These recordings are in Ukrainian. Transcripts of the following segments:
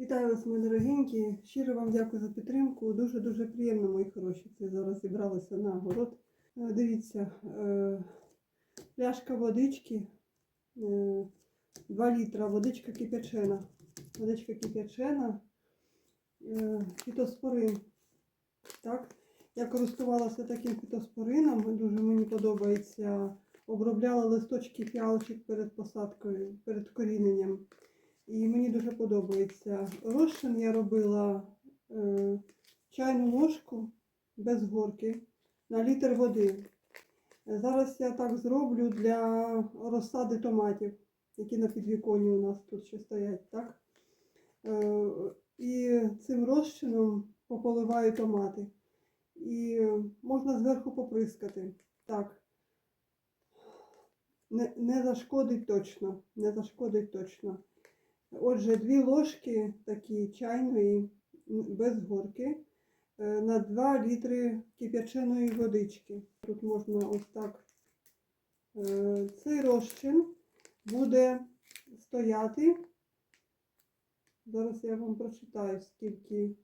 Вітаю вас, мої дорогенькі. Щиро вам дякую за підтримку. Дуже-дуже приємно, мої хороші. Це зараз зібралися на город. Е, Дивіться, е, пляшка водички, 2 літра, водичка кипячена. Водичка кипячена, е, фітоспорин. Так, я користувалася таким фітоспорином, дуже мені подобається. Обробляла листочки фіалочок перед посадкою, перед коріненням. І мені дуже подобається. Розчин я робила е, чайну ложку без горки на літр води. Зараз я так зроблю для розсади томатів, які на підвіконні у нас тут ще стоять. Так? Е, і цим розчином пополиваю томати. І можна зверху поприскати. Так. Не, не зашкодить точно. Не зашкодить точно. Отже, дві ложки такі чайної без горки е, на 2 літри кип'яченої водички. Тут можна ось так. Е, Цей розчин буде стояти. Зараз я вам прочитаю, скільки.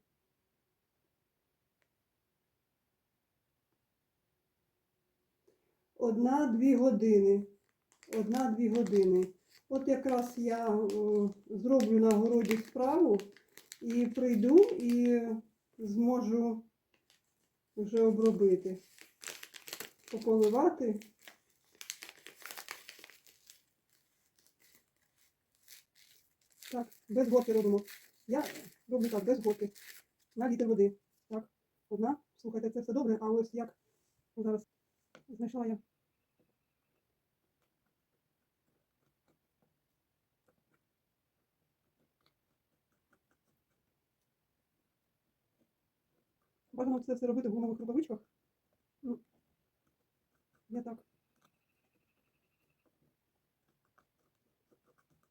Одна-дві години. Одна-дві години. От якраз я о, зроблю на городі справу і прийду і зможу вже обробити, пополивати. Так, без горки робимо. Я роблю так, без горки. На літр води. Так, одна. Слухайте, це все добре, а ось як зараз знайшла я. Бажано це все робити в гумових рукавичках. Ну, я так.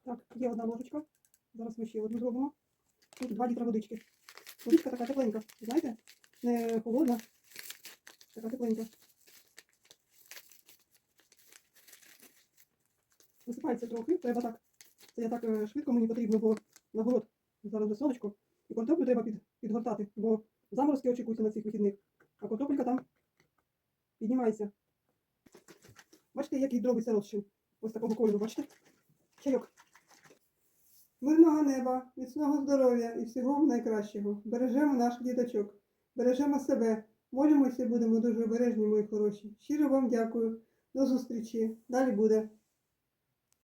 Так, є одна ложечка. Зараз ми ще одну зробимо. Тут 2 літра водички. Водичка така тепленька, знаєте? Не холодна. Така тепленька. Висипається трохи, треба так. Це я так е, швидко мені потрібно, бо на город зараз вже сонечко. І картоплю треба під, підгортати, бо заморозки очікуються на цих вихідних. А картопелька там піднімається. Бачите, який дробиться розчин. Ось такого кольору, бачите? Чайок. Мирного неба, міцного здоров'я і всього найкращого. Бережемо наших діточок, бережемо себе. Молимося і будемо дуже обережні, мої хороші. Щиро вам дякую. До зустрічі. Далі буде.